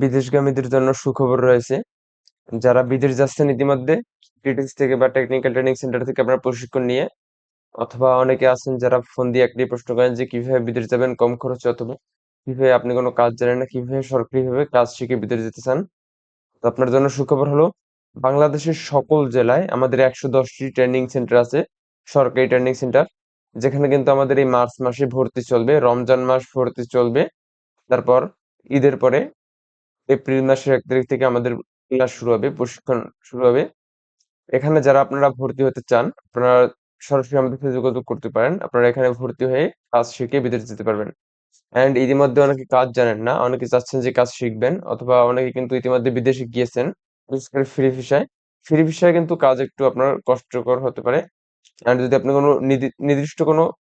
বিদেশগামীদের জন্য সুখবর রয়েছে। যারা বিদেশ যাচ্ছেন ইতিমধ্যে টিটিসি থেকে বা টেকনিক্যাল ট্রেনিং সেন্টার থেকে আপনারা প্রশিক্ষণ নিয়ে, অথবা অনেকে আছেন যারা ফোন দিয়ে একটি প্রশ্ন করেন যে কীভাবে বিদেশ যাবেন, কম খরচে অথবা কীভাবে আপনি কোনো কাজ জানেন না, কীভাবে সরকারিভাবে কাজ শিখে বিদেশ যেতে চান, তো আপনার জন্য সুখবর হলো, বাংলাদেশের সকল জেলায় আমাদের একশো দশটি ট্রেনিং সেন্টার আছে, সরকারি ট্রেনিং সেন্টার যেখানে কিন্তু আমাদের এই মার্চ মাসে ভর্তি চলবে, রমজান মাস ভর্তি চলবে, তারপর ঈদের পরে এপ্রিল মাসের এক তারিখ থেকে আমাদের ক্লাস শুরু হবে, প্রশিক্ষণ শুরু হবে। এখানে যারা আপনারা ভর্তি হতে চান, আপনারা সরাসরি আমাদের সাথে যোগাযোগ করতে পারেন। আপনারা এখানে ভর্তি হয়ে কাজ শিখে বিদেশ যেতে পারবেন। অ্যান্ড ইতিমধ্যে অনেকে কাজ জানেন না, অনেকে চাচ্ছেন যে কাজ শিখবেন, অথবা অনেকে কিন্তু ইতিমধ্যে বিদেশে গিয়েছেন, বিশেষ করে ফ্রি ভিসায়। ফ্রি ভিসায় কিন্তু কাজ একটু আপনার কষ্টকর হতে পারে। অ্যান্ড যদি আপনি কোনো নির্দি- নির্দিষ্ট কোনো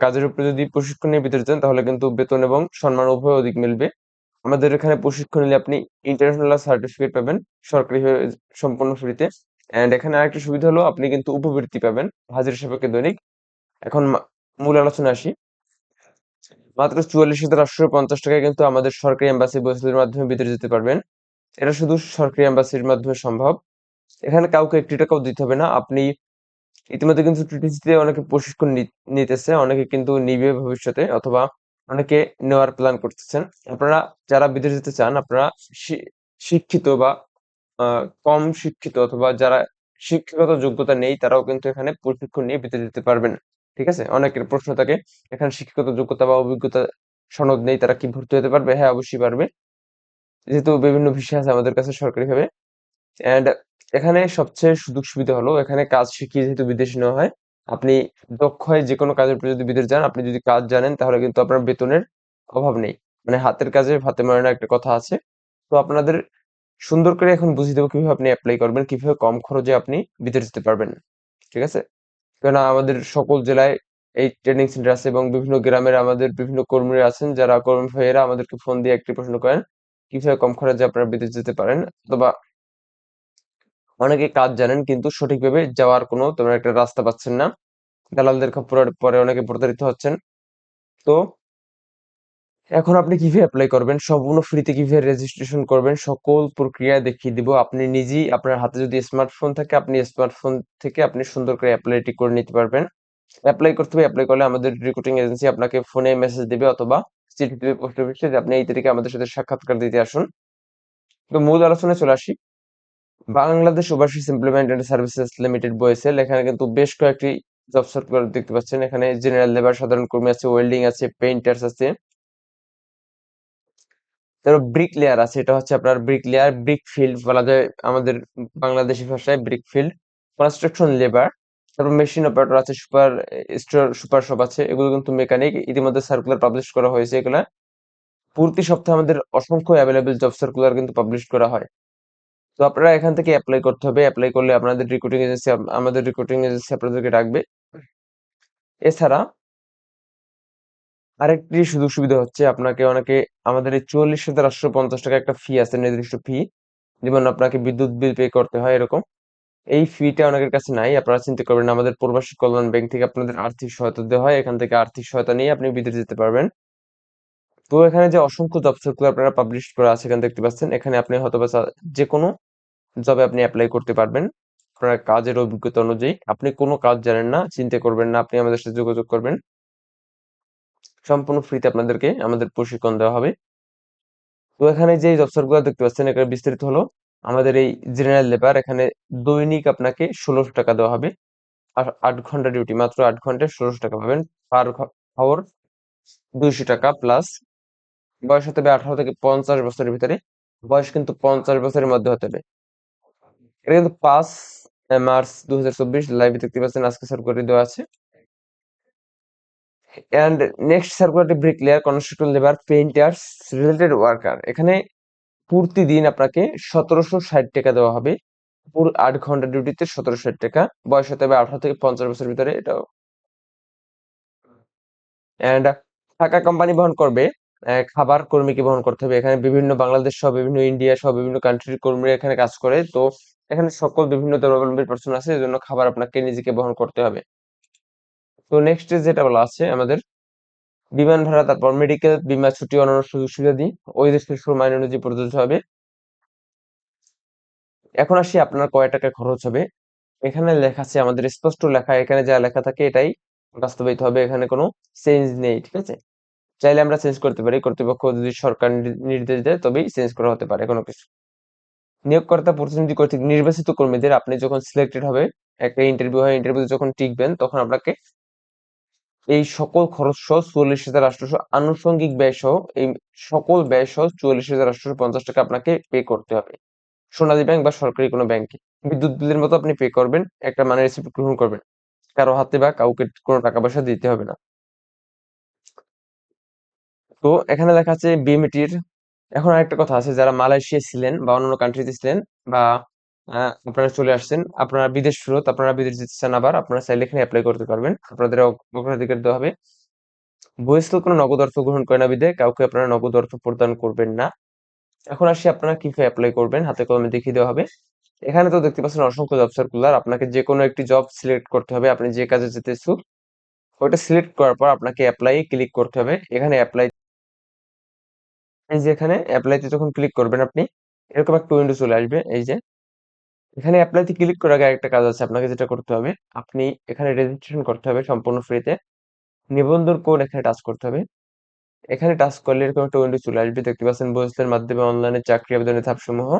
কাজের উপরে যদি প্রশিক্ষণ নিয়ে বিদেশ যান, তাহলে কিন্তু বেতন এবং সম্মান উভয় অধিক মিলবে। আমাদের এখানে প্রশিক্ষণ নিলে আপনি ইন্টারন্যাশনাল সার্টিফিকেট পাবেন, সরকারি সম্পূর্ণ ফ্রিতে এন্ড এখানে আরেকটা সুবিধা হলো, আপনি কিন্তু উপবৃত্তি পাবেন, হাজিরা সাপেক্ষে দৈনিক। এখন মূল আলোচনা আসি। মাত্র চুয়াল্লিশ হাজার আটশো পঞ্চাশ টাকায় কিন্তু আমাদের সরকারি এম্বাসি বৈশালের মাধ্যমে বিদেশ যেতে পারবেন। এটা শুধু সরকারি এম্বাসির মাধ্যমে সম্ভব। এখানে কাউকে একটি টাকাও দিতে হবে না। আপনি ইতিমধ্যে কিন্তু টিটিসিতে অনেকে প্রশিক্ষণ নিতেছে, অনেকে কিন্তু নিবে ভবিষ্যতে, অথবা অনেকে নেওয়ার প্ল্যান করতেছেন। আপনারা যারা বিদেশ যেতে চান, আপনারা শিক্ষিত বা কম শিক্ষিত অথবা যারা শিক্ষাগত যোগ্যতা নেই, তারাও কিন্তু এখানে প্রশিক্ষণ নিয়ে বিদেশ যেতে পারবেন। ঠিক আছে? অনেকের প্রশ্ন থাকে, এখানে শিক্ষাগত যোগ্যতা বা অভিজ্ঞতা সনদ নেই, তারা কি ভর্তি হতে পারবে? হ্যাঁ অবশ্যই পারবে। যেহেতু বিভিন্ন বিষয় আছে আমাদের কাছে সরকারিভাবে। এন্ড এখানে সবচেয়ে সুযোগ সুবিধা হলো, এখানে কাজ শিখিয়ে যেহেতু বিদেশে নেওয়া হয় আপনি দক্ষ হয়ে যে কোনো কাজের উপরে যদি বিদেশ যান, আপনি যদি কাজ জানেন, তাহলে কিন্তু আপনার বেতনের অভাব নেই। মানে হাতের কাজে হাতে মরে না একটা কথা আছে। তো আপনাদের সুন্দর করে এখন বুঝিয়ে দেবো কীভাবে আপনি অ্যাপ্লাই করবেন, কীভাবে কম খরচে আপনি বিদেশ যেতে পারবেন। ঠিক আছে? কেননা আমাদের সকল জেলায় এই ট্রেনিং সেন্টার আছে এবং বিভিন্ন গ্রামের আমাদের বিভিন্ন কর্মীরা আছেন, যারা কর্মী ভাইয়েরা আমাদেরকে ফোন দিয়ে একটি প্রশ্ন করেন, কীভাবে কম খরচে আপনারা বিদেশ যেতে পারেন? অথবা অনেকে কাজ জানেন কিন্তু সঠিকভাবে যাওয়ার কোনো তেমন একটা রাস্তা পাচ্ছেন না। দালালদের খপ্পরে পরে অনেকে প্রতারিত হচ্ছেন। তো এখন আপনি কীভাবে অ্যাপ্লাই করবেন? সম্পূর্ণ ফ্রিতে কীভাবে রেজিস্ট্রেশন করবেন? সকল প্রক্রিয়া দেখিয়ে দিব। আপনি নিজেই আপনার হাতে যদি স্মার্টফোন থাকে, আপনি স্মার্টফোন থেকে আপনি সুন্দর করে অ্যাপ্লাইটি করে নিতে পারবেন। অ্যাপ্লাই করতে হবে অ্যাপ্লাই করলে আমাদের রিক্রুটিং এজেন্সি আপনাকে ফোনে মেসেজ দিবে অথবা চিঠি দিবে পোস্ট অফিসে যে আপনি এই তারিখে আমাদের সাথে সাক্ষাৎকার দিতে আসুন। তো মূল আলোচনায় চলে আসি। Bangladesh overseas employment and services limited BOESL এখানে কিন্তু বেশ কয়েকটি জব সার্কুলার দেখতে পাচ্ছেন। এখানে জেনারেল লেবার সাধারণ কর্মী আছে ওয়েল্ডিং আছে পেইন্টার্স আছে। তারপর ব্রিক লেয়ার আছে, এটা হচ্ছে আপনার ব্রিক লেয়ার ব্রিক ফিল্ড বলা যায় আমাদের বাংলাদেশি ভাষায় ব্রিক ফিল্ড কনস্ট্রাকশন লেবার তারপর মেশিন অপারেটর আছে সুপার স্টোর সুপার শপ আছে, এগুলো কিন্তু মেকানিক ইতিমধ্যে সার্কুলার পাবলিশ করা হয়েছে এগুলা। প্রতি সপ্তাহে আমাদের অসংখ্য অ্যাভেলেবেল জব সার্কুলার কিন্তু পাবলিশ করা হয়। তো আপনারা এখান থেকে অ্যাপ্লাই করতে হবে। অ্যাপ্লাই করলে আপনাদের রিক্রুটিং এজেন্সি আমাদের রিক্রুটিং এজেন্সি আপনাদেরকে ডাকবে। এছাড়া আরেকটি সুযোগ সুবিধা হচ্ছে আপনাকে অনেকে, আমাদের এই চুয়াল্লিশ হাজার আটশো পঞ্চাশ টাকা একটা ফি আছে, নির্দিষ্ট ফি যেমন আপনাকে বিদ্যুৎ বিল পে করতে হয় এরকম। এই ফিটা অনেকের কাছে নাই, আপনারা চিন্তা করবেন আমাদের প্রবাসী কল্যাণ ব্যাংক থেকে আপনাদের আর্থিক সহায়তা দেওয়া হয়, এখান থেকে আর্থিক সহায়তা নিয়ে আপনি বিদেশ যেতে পারবেন। তো এখানে যে অসংখ্য সার্কুলার আপনারা পাবলিশ করা আছে, এখানে দেখতে পাচ্ছেন, এখানে আপনি হয়তো যে কোনো জবে আপনি অ্যাপ্লাই করতে পারবেন। আপনার কাজের অভিজ্ঞতা অনুযায়ী। আপনি কোনো কাজ জানেন না, চিন্তা করবেন না, আপনি আমাদের সাথে যোগাযোগ করবেন। সম্পূর্ণ ফ্রিতে আপনাদেরকে আমাদের প্রশিক্ষণ দেওয়া হবে। তো এখানে যে জব সার্কুলার দেখতে পাচ্ছেন, এখানে বিস্তারিত হলো। আমাদের এই জেনারেল লেবার এখানে দৈনিক আপনাকে ষোলোশো টাকা দেওয়া হবে। আর আট ঘণ্টা ডিউটি মাত্র আট ঘন্টায় ষোলোশো টাকা পাবেন। পার আওয়ার দুইশো টাকা প্লাস বয়স হতে হবে আঠারো থেকে পঞ্চাশ বছরের ভিতরে। বয়স কিন্তু পঞ্চাশ বছরের মধ্যে হতে হবে। কিন্তু পাঁচ মার্চ দু হাজার চব্বিশ লাইভে দেখতে পাচ্ছেন, আজকে সার্কুলারটি দেওয়া আছে। অ্যান্ড নেক্সট সার্কুলারটি bricklayer construction labour painters related worker এখানে প্রতিদিন আপনাকে সতেরোশো ষাট টাকা দেওয়া হবে। পুরো আট ঘণ্টা ডিউটিতে সতেরোশো ষাট টাকা। বয়স হতে হবে আঠারো থেকে পঞ্চাশ বছরের ভিতরে, এটাও। অ্যান্ড টাকা কোম্পানি বহন করবে। খাবার কর্মীকে বহন করতে হবে। এখানে বিভিন্ন বাংলাদেশ সহ বিভিন্ন ইন্ডিয়া সহ বিভিন্ন কান্ট্রির কর্মীরা এখানে কাজ করে। তো এখানে সকল বিভিন্ন ধর্মাবলম্বী পার্সন আছে এই জন্য খাবার আপনাকে নিজেকে বহন করতে হবে। তো নেক্সট যেটা বলা আছে, আমাদের বিমান ভাড়া, তারপর মেডিকেল বীমা ছুটি অন্যান্য সুযোগ সুবিধা সুবিধাদি ওই দেশের সময় অনুযায়ী প্রযোজ্য হবে। এখন আসি আপনার কয় টাকা খরচ হবে। এখানে লেখা আছে, আমাদের স্পষ্ট লেখা, এখানে যা লেখা থাকে এটাই বাস্তবায়িত হবে। এখানে কোনো চেঞ্জ নেই, ঠিক আছে? চাইলে আমরা চেঞ্জ করতে পারি। কর্তৃপক্ষ যদি সরকার নির্দেশ দেয়, তবেই চেঞ্জ করা হতে পারে কোনো কিছু। নিয়োগকর্তা প্রতিনিধি কর্তৃক নির্বাচিত কর্মীদের আপনি যখন সিলেক্টেড হবে, একটা ইন্টারভিউ হয় ইন্টারভিউ যখন টিকবেন, তখন আপনাকে এই সকল খরচ সহ চুয়াল্লিশ হাজার আটশোশো আনুষঙ্গিক ব্যয় সহ এই সকল ব্যয় সহ চুয়াল্লিশ হাজার আটশোশো পঞ্চাশ টাকা আপনাকে পে করতে হবে। সোনালী ব্যাংক বা সরকারি কোনো ব্যাংকে। বিদ্যুৎ বিলের মতো আপনি পে করবেন, একটা মানে রিসিপ্ট গ্রহণ করবেন। কারও হাতে বা কাউকে কোনো টাকা পয়সা দিতে হবে না। তো এখানে লেখা আছে বিএমটির এখন আরেকটা কথা আছে, যারা মালয়েশিয়া ছিলেন বা অন্যান্য কান্ট্রিতে ছিলেন বা আপনারা চলে আসছেন, আপনারা বিদেশ ফেরত, আপনারা বিদেশ যেতে চান আবার, আপনারা চাইলে এখানে অ্যাপ্লাই করতে পারবেন। আপনাদের অগ্রাধিকার দেওয়া হবে। বহিষ্কৃত কোনো নগদ অর্থ গ্রহণ করে না বিদে কাউকে আপনারা নগদ অর্থ প্রদান করবেন না। এখন আসি আপনারা কীভাবে অ্যাপ্লাই করবেন, হাতে কলমে দেখিয়ে দেওয়া হবে। এখানে তো দেখতে পাচ্ছেন অসংখ্য জব সার্কুলার আপনাকে যে কোনো একটি জব সিলেক্ট করতে হবে, আপনি যে কাজে যেতে ওইটা সিলেক্ট করার পর আপনাকে অ্যাপ্লাই ক্লিক করতে হবে। এখানে অ্যাপ্লাই এই যে এখানে অ্যাপ্লাইতে যখন ক্লিক করবেন আপনি, এরকম একটা উইন্ডো চলে আসবে, এই যে। এখানে অ্যাপ্লাইতে ক্লিক করার আগে একটা কাজ আছে, আপনাকে যেটা করতে হবে, আপনি এখানে রেজিস্ট্রেশন করতে হবে সম্পূর্ণ ফ্রিতে নিবন্ধন কোড এখানে টাচ করতে হবে। এখানে টাচ করলে এরকম একটা উইন্ডো চলে আসবে, দেখতে পাচ্ছেন বইসের মাধ্যমে অনলাইনে চাকরি আবেদনের ধাপসমূহ।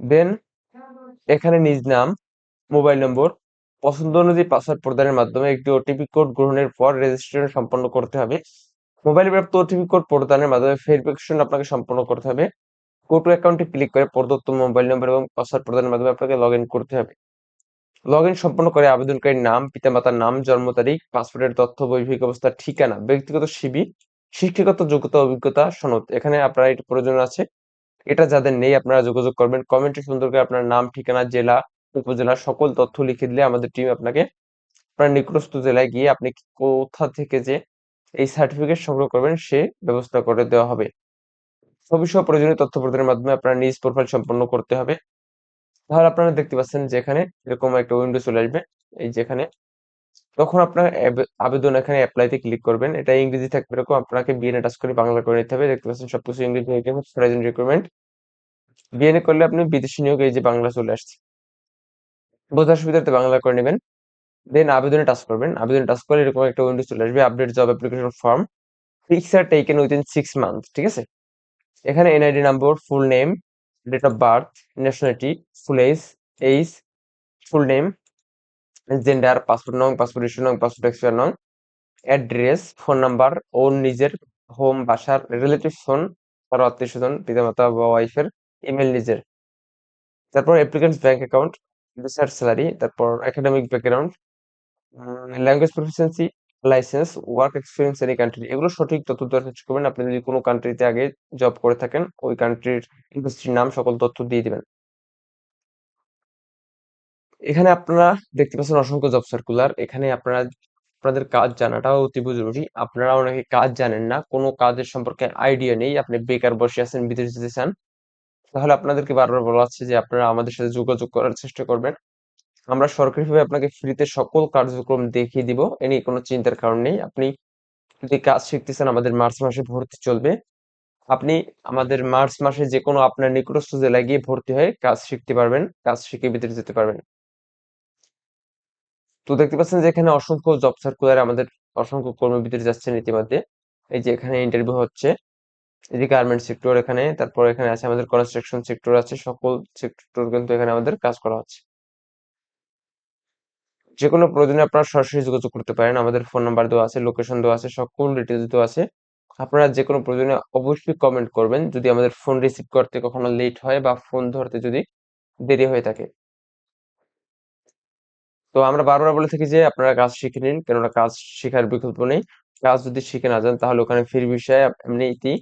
দেন এখানে নিজ নাম মোবাইল নম্বর পছন্দ অনুযায়ী পাসওয়ার্ড প্রদানের মাধ্যমে একটি ওটিপি কোড গ্রহণের পর রেজিস্ট্রেশন সম্পন্ন করতে হবে। মোবাইলে প্রাপ্ত ওটিপি কোড প্রদানের মাধ্যমে ভেরিফিকেশন আপনাকে সম্পন্ন করতে হবে। গো টু অ্যাকাউন্টে ক্লিক করে প্রদত্ত মোবাইল নম্বর এবং পাসওয়ার্ড প্রদানের মাধ্যমে আপনাকে লগ ইন করতে হবে। লগ ইন সম্পন্ন করে আবেদনকারীর নাম, পিতামাতার নাম, জন্ম তারিখ পাসপোর্টের তথ্য, বৈবাহিক অবস্থার ঠিকানা, ব্যক্তিগত সিবি শিক্ষাগত যোগ্যতা, অভিজ্ঞতা, সনদ, এখানে আপনার এটা প্রয়োজন আছে। এটা যাদের নেই আপনারা যোগাযোগ করবেন। কমেন্টে সুন্দর করে আপনার নাম, ঠিকানা, জেলা, উপজেলা সকল তথ্য লিখে দিলে আমাদের টিম আপনাকে আপনার নিকটস্থ জেলায় গিয়ে আপনি কোথা থেকে যে এই সার্টিফিকেট সংগ্রহ করবেন, সে ব্যবস্থা করে দেওয়া হবে। ছবি সহ প্রয়োজনীয় তথ্য প্রদানের মাধ্যমে আপনার নিজ প্রোফাইল সম্পন্ন করতে হবে। তাহলে আপনারা দেখতে পাচ্ছেন যেখানে এরকম একটা উইন্ডো চলে আসবে। এই যেখানে তখন আপনার আবেদন এখানে অ্যাপ্লাইতে ক্লিক করবেন। এটা ইংরেজি থাকবে এরকম, আপনাকে বিএনএ টাচ করে বাংলা করে নিতে হবে। দেখতে পাচ্ছেন সবকিছু ইংরেজি হয়ে গেছে প্রেজেন্ট রিক্রুটমেন্ট বিএনএ করলে আপনি বিদেশি নিয়োগ এই যে বাংলা চলে আসছে। বোঝার সুবিধার্থে বাংলা করে নেবেন। দেন আবেদনে টাচ করবেন। আবেদনে টাচ করলে এরকম একটা উইন্ডো চলে আসবে update job application form fix are taken within six month ঠিক আছে? এখানে NID number full name date of birth nationality full age age full name gender passport নং পাসপোর্ট ইস্যু নং পাসপোর্ট এক্সপায়ার নং অ্যাড্রেস ফোন নাম্বার ও নিজের home বাসার relative phone কারও আত্মীয় স্বজন, পিতামাতা বা ওয়াইফের ইমেল নিজের। তারপর applicants bank account research salary তারপর academic background language proficiency licence work experience any country এগুলো সঠিক তথ্য দেওয়ার চেষ্টা করবেন। আপনি যদি কোনো কান্ট্রিতে আগে জব করে থাকেন, ওই কান্ট্রির ইন্ডাস্ট্রির নাম, সকল তথ্য দিয়ে দিবেন। এখানে আপনারা দেখতে পাচ্ছেন অসংখ্য জব সার্কুলার এখানে আপনারা, আপনাদের কাজ জানাটাও অতীব জরুরি। আপনারা অনেকে কাজ জানেন না, কোনো কাজের সম্পর্কে আইডিয়া নেই। আপনি বেকার বসে আছেন, বিদেশ যেতে চান, তাহলে আপনাদেরকে বারবার বলা হচ্ছে যে আপনারা আমাদের সাথে যোগাযোগ করার চেষ্টা করবেন। আমরা সরকারিভাবে আপনাকে ফ্রিতে সকল কার্যক্রম দেখিয়ে দিব। এ নিয়ে কোনো চিন্তার কারণ নেই। আপনি যদি কাজ শিখতেছেন আমাদের মার্চ মাসে ভর্তি চলবে। আপনি আমাদের মার্চ মাসে যে কোনো আপনার নিকটস্থ জেলায় গিয়ে ভর্তি হয়ে কাজ শিখতে পারবেন, কাজ শিখে ভিতরে যেতে পারবেন। তো দেখতে পাচ্ছেন যে এখানে অসংখ্য জব সার্কুলার আমাদের অসংখ্য কর্মী ভিতরে যাচ্ছেন ইতিমধ্যে। এই যে এখানে ইন্টারভিউ হচ্ছে, এই গার্মেন্ট সেক্টর এখানে, তারপর এখানে আছে আমাদের কনস্ট্রাকশন সেক্টর আছে, সকল সেক্টর কিন্তু এখানে আমাদের কাজ করা হচ্ছে। যে কোনো প্রয়োজনে আপনারা সরাসরি যোগাযোগ করতে পারেন। আমাদের ফোন নাম্বার দেওয়া আছে লোকেশন দেওয়া আছে, সকল ডিটেলস দেওয়া আছে। আপনারা যে কোনো প্রয়োজনে অবশ্যই কমেন্ট করবেন। যদি আমাদের ফোন রিসিভ করতে কখনো লেট হয় বা ফোন ধরতে যদি দেরি হয়ে থাকে। তো আমরা বারবার বলে থাকি যে, আপনারা কাজ শিখে নিন, কেননা কাজ শেখার বিকল্প নেই। কাজ যদি শিখে না যান, তাহলে ওখানে ফ্রি বিষয়ে এমনিতেই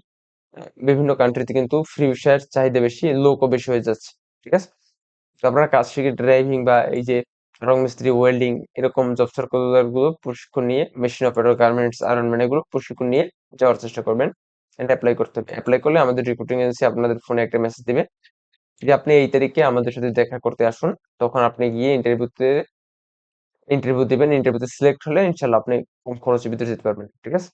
বিভিন্ন কান্ট্রিতে কিন্তু ফ্রি বিষয়ের চাহিদা বেশি লোকও বেশি হয়ে যাচ্ছে। ঠিক আছে? তো আপনারা কাজ শিখে ড্রাইভিং বা এই যে রং মিস্ত্রি ওয়েল্ডিং এরকম জব সার্কুলারগুলো প্রশিক্ষণ নিয়ে machine operator garments iron man এগুলো প্রশিক্ষণ নিয়ে যাওয়ার চেষ্টা করবেন এটা অ্যাপ্লাই করতে হবে। অ্যাপ্লাই করলে আমাদের রিক্রুটিং এজেন্সি আপনাদের ফোনে একটা মেসেজ দিবে যে, আপনি এই তারিখে আমাদের সাথে দেখা করতে আসুন। তখন আপনি গিয়ে ইন্টারভিউতে ইন্টারভিউ দিবেন ইন্টারভিউতে সিলেক্ট হলে ইনশাল্লাহ আপনি কম খরচের ভিতরে যেতে পারবেন, ঠিক আছে?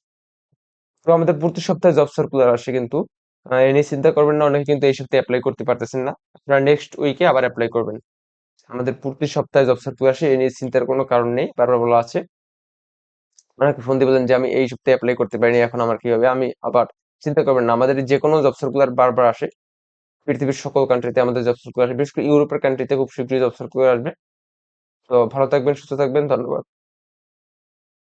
তো আমাদের প্রতি সপ্তাহে জব সার্কুলার আসে কিন্তু এ নিয়ে চিন্তা করবেন না, অনেকে কিন্তু এই সপ্তাহে অ্যাপ্লাই করতে পারতেছেন না। আপনারা নেক্সট উইকে আবার অ্যাপ্লাই করবেন। আমাদের প্রতি সপ্তাহে জব সার্কুলার আসে, এ নিয়ে চিন্তার কোনো কারণ নেই, বারবার বলা আছে। অনেকে ফোন দিয়ে বলেন যে, আমি এই সপ্তাহে অ্যাপ্লাই করতে পারিনি, এখন আমার কি হবে আমি আবার চিন্তা করবেন না, আমাদের যে কোনো জব সার্কুলার বারবার আসে। পৃথিবীর সকল কান্ট্রিতে আমাদের জব সার্কুলার আসে, বিশেষ করে ইউরোপের কান্ট্রিতে খুব শীঘ্রই জব সার্কুলার আসবে। তো ভালো থাকবেন, সুস্থ থাকবেন, ধন্যবাদ।